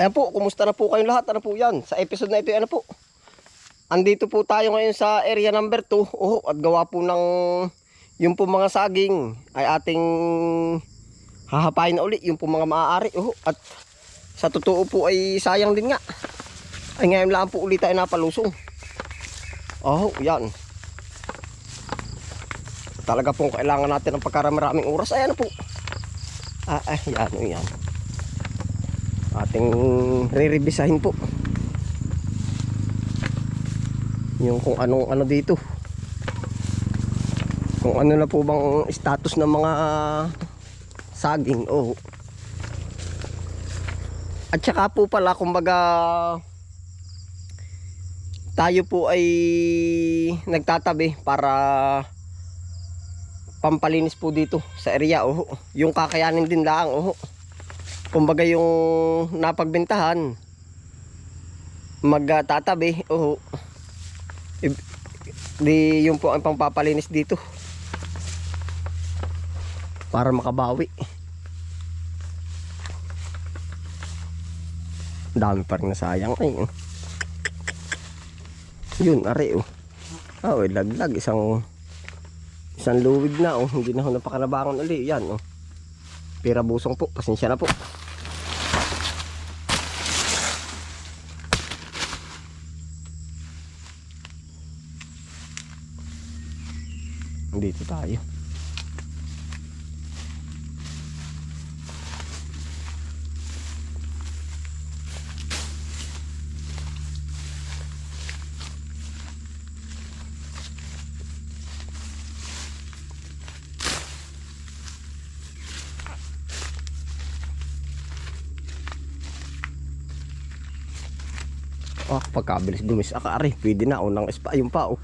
Ayan po, kumusta na po kayong lahat? Ano po yan? Sa episode na ito, ano po? Andito po tayo ngayon sa area number 2. Oh, at gawa po ng yung po mga saging ay ating hahapain na uli. Yung po mga maaari. Oh, at sa totoo po ay sayang din nga. Ay ngayon lang po ulit tayo napalusong. Oh, yan. Talaga pong kailangan natin ng pagkaramaraming oras. Ayan po. Ah, ay, yan, oh, yan ating re-revisahin po yung kung anong ano dito kung ano na po bang status ng mga saging oh. at saka po pala kumbaga tayo po ay nagtatabi para pampalinis po dito sa area oh. yung kakayanin din lang oh kumbaga yung napagbentahan magtatabi oh I- di yung po ang pangpapalinis dito. Para makabawi. Dami pa rin nasayang ay yun are oh. Oh, laglag isang isang luwig na oh. Hindi na ako napakanabangon uli yan oh. Pira busong po pasensya na po dito tayo Oh, pagkabilis gumis akari, pwede na unang spot yung pa oh.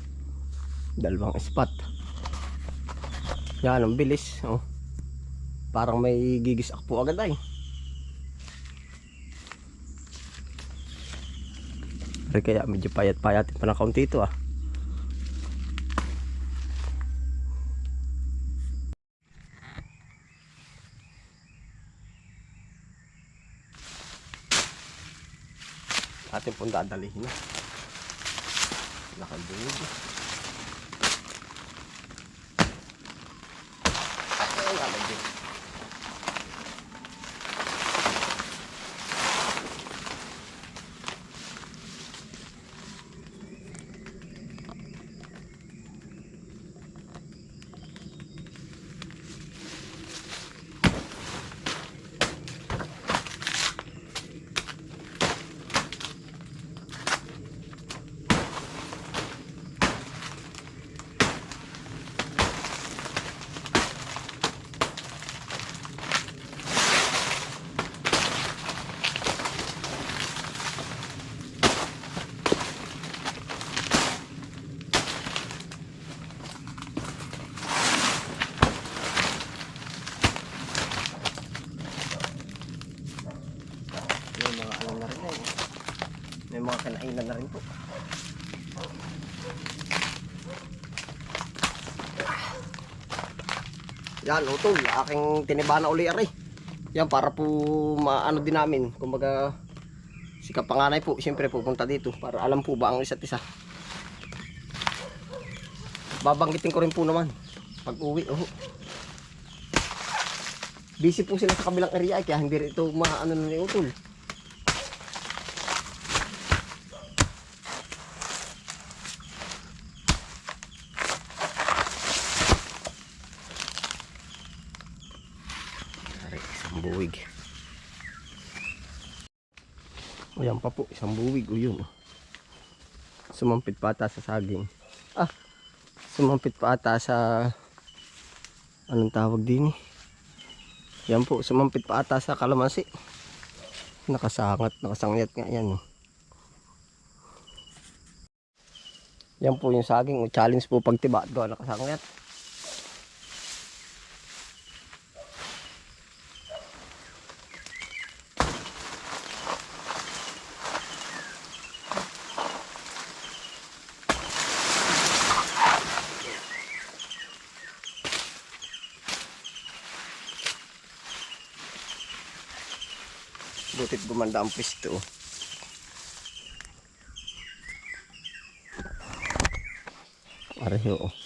Dalawang spot. Yan ang bilis oh. Parang may gigisak po agad ay. Pero kaya medyo payat-payatin pa ng kaunti ito ah. atin pong dadalihin na. Nakadulog. Ay, lalagyan. May mga ano na rin eh. May mga kanainan na rin po. Yan, utol. Aking tiniba na uli ari. Yan, para po maano din namin. Kumbaga, si kapanganay po, siyempre pupunta dito. Para alam po ba ang isa't isa. Babanggitin ko rin po naman. Pag uwi, oh. Busy po sila sa kabilang area kaya hindi rin ito maano na ni utol. Ari, isang buwig. O yan pa po, isang buwig. O yun. oh. Sumampit pa ata sa saging. Ah, sumampit pa ata sa anong tawag din eh. Yan po, sumampit pa ata sa kalamansi. Nakasangat, nakasangyat nga yan. oh. Yan po yung saging. Challenge po pagtiba. Doon nakasangyat. Butit gumanda ang pisto. Pareho. oh.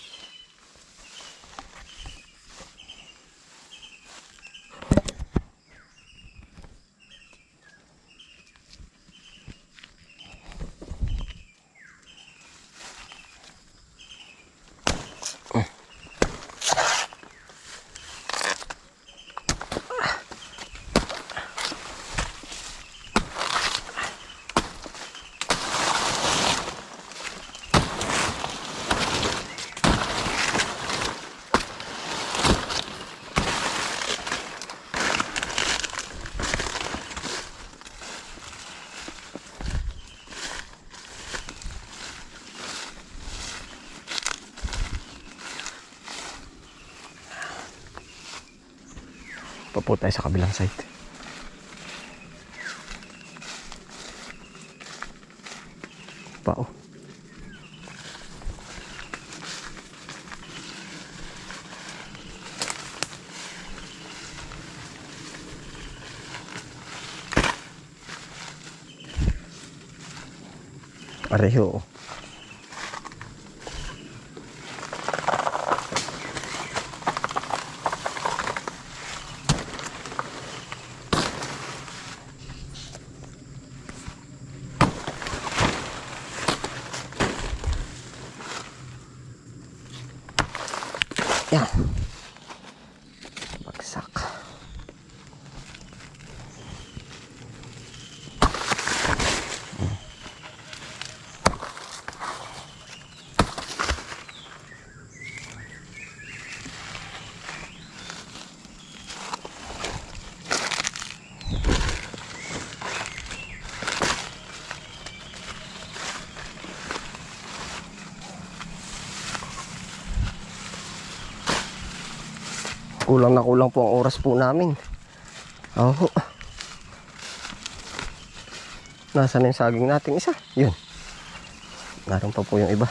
Papo tayo sa kabilang side. Pa oh. Pareho. oh. Yan. Bagsak. Kulang na kulang po ang oras po namin. Oo. Nasaan na yung saging nating isa? Yun. Naroon pa po yung iba.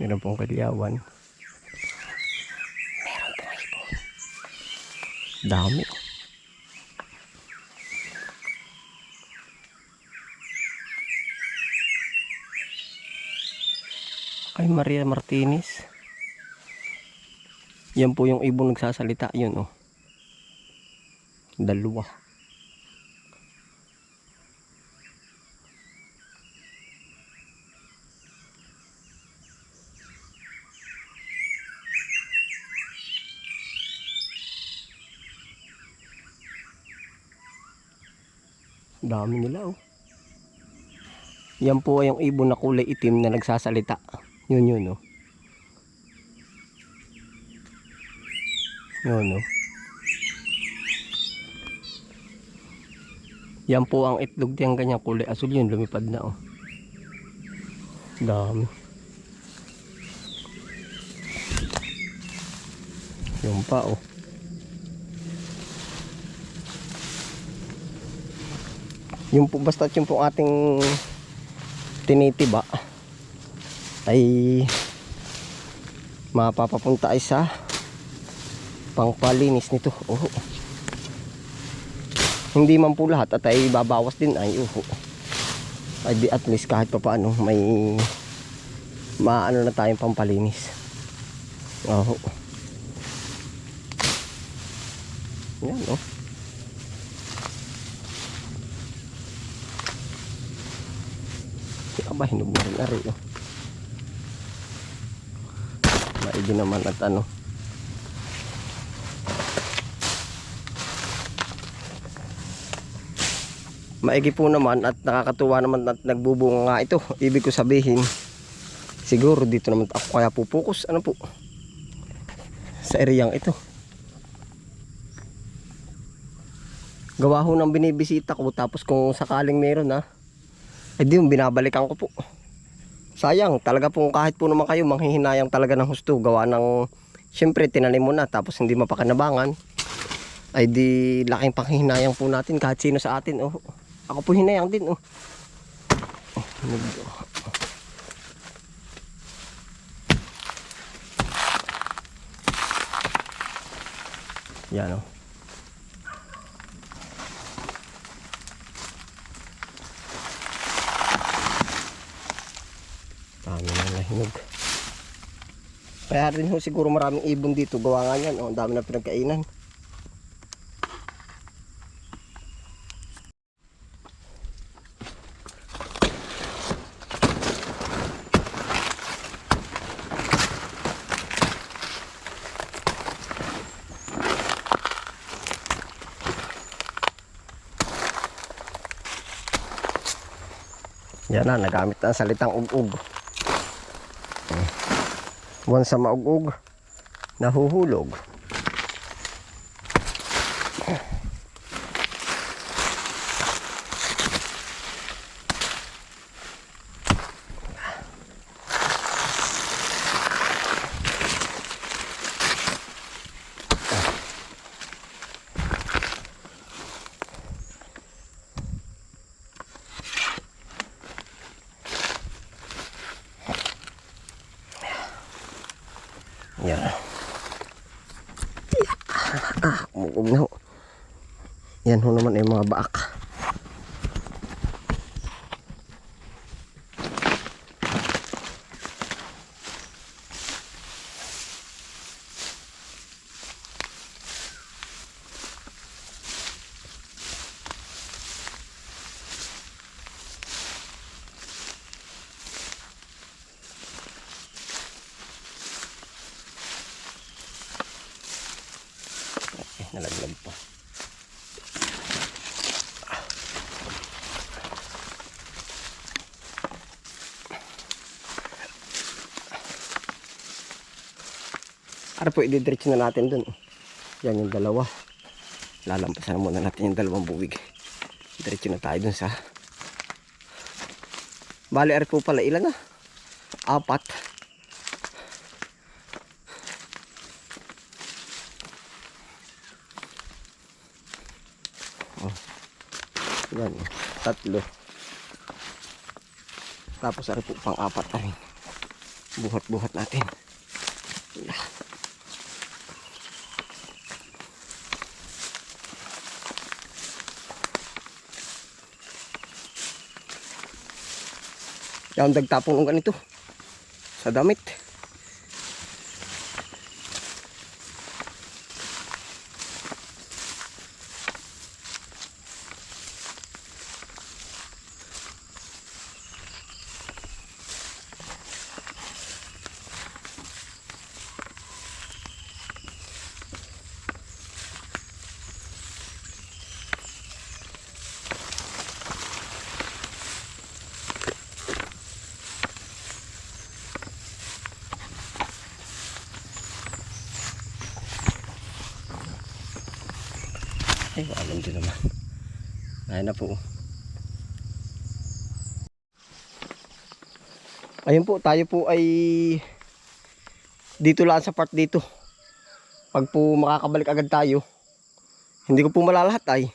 Meron pong kalyawan. Meron pong ibon. Dami. Ay, Maria Martinez. Yan po yung ibon nagsasalita. Yun, oh. Dalawa. Dami nila, oh. Yan po ay yung ibon na kulay itim na nagsasalita. Yun yun, oh. Yun, oh. Yan po ang itlog diyan ganyang kulay asul yun lumipad na oh. Dami. Yun pa oh. Yung po basta yung po ating tinitiba ay mapapapunta ay sa pangpalinis nito. Oh. Hindi man po lahat at ay babawas din ay uho. Ay di at least kahit pa paano may maano na tayong pampalinis. Oo. Yan oh. Aba, hinug na rin ari oh. Maigi naman at ano. Maigi po naman at nakakatuwa naman at nagbubunga nga ito. Ibig ko sabihin, siguro dito naman ako kaya pupukus. Ano po? Sa ereyang ito. Gawa ho ng binibisita ko tapos kung sakaling meron ha, eh di binabalikan ko po. Sayang, talaga po kahit po naman kayo manghihinayang talaga ng husto. Gawa ng, syempre tinanim mo na tapos hindi mapakanabangan. ay di laking panghinayang po natin kahit sino sa atin. Oh. Ako po hinayang din. Oh. Oh. Yan oh. Nahinog. Kaya rin ho siguro maraming ibon dito. Gawa nga yan. Oh, ang dami na pinagkainan. Yan na, nagamit na ang salitang ug-ug. Buwan sa maugug, nahuhulog. Yan. Ah, umugog na ho. Yan ho naman ay mga baak. Nalaglag pa. Ara po, ididiretso na natin dun. Yan yung dalawa. Lalampasan muna natin yung dalawang buwig. Diretso na tayo dun sa... Bali, po pala ilan na? Apat. Yan, tatlo. Tapos ari po pang apat na rin. Buhat-buhat natin. Yan. Yan, dagtapong ng ganito. Sa damit. Ay, alam din naman. Ayun na po. Ayun po, tayo po ay dito lang sa part dito. Pag po makakabalik agad tayo, hindi ko po malalahat ay.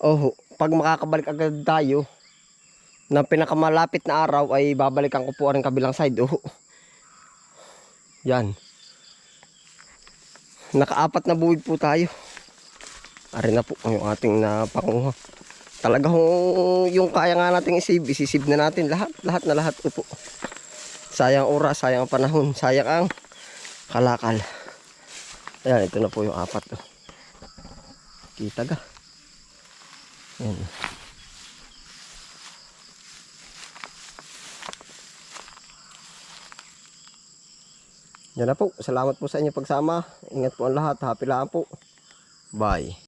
Oho, pag makakabalik agad tayo, na pinakamalapit na araw ay babalikan ko po ang kabilang side. Oho. Yan. Nakaapat na buwig po tayo. Ari na po yung ating napanguha. Talaga yung kaya nga nating isib, isisib na natin lahat, lahat na lahat po. Sayang oras, sayang ang panahon, sayang ang kalakal. Ayan, ito na po yung apat. Oh. Kita ga. Ayan. Yan na po. Salamat po sa inyo pagsama. Ingat po ang lahat. Happy lang po. Bye.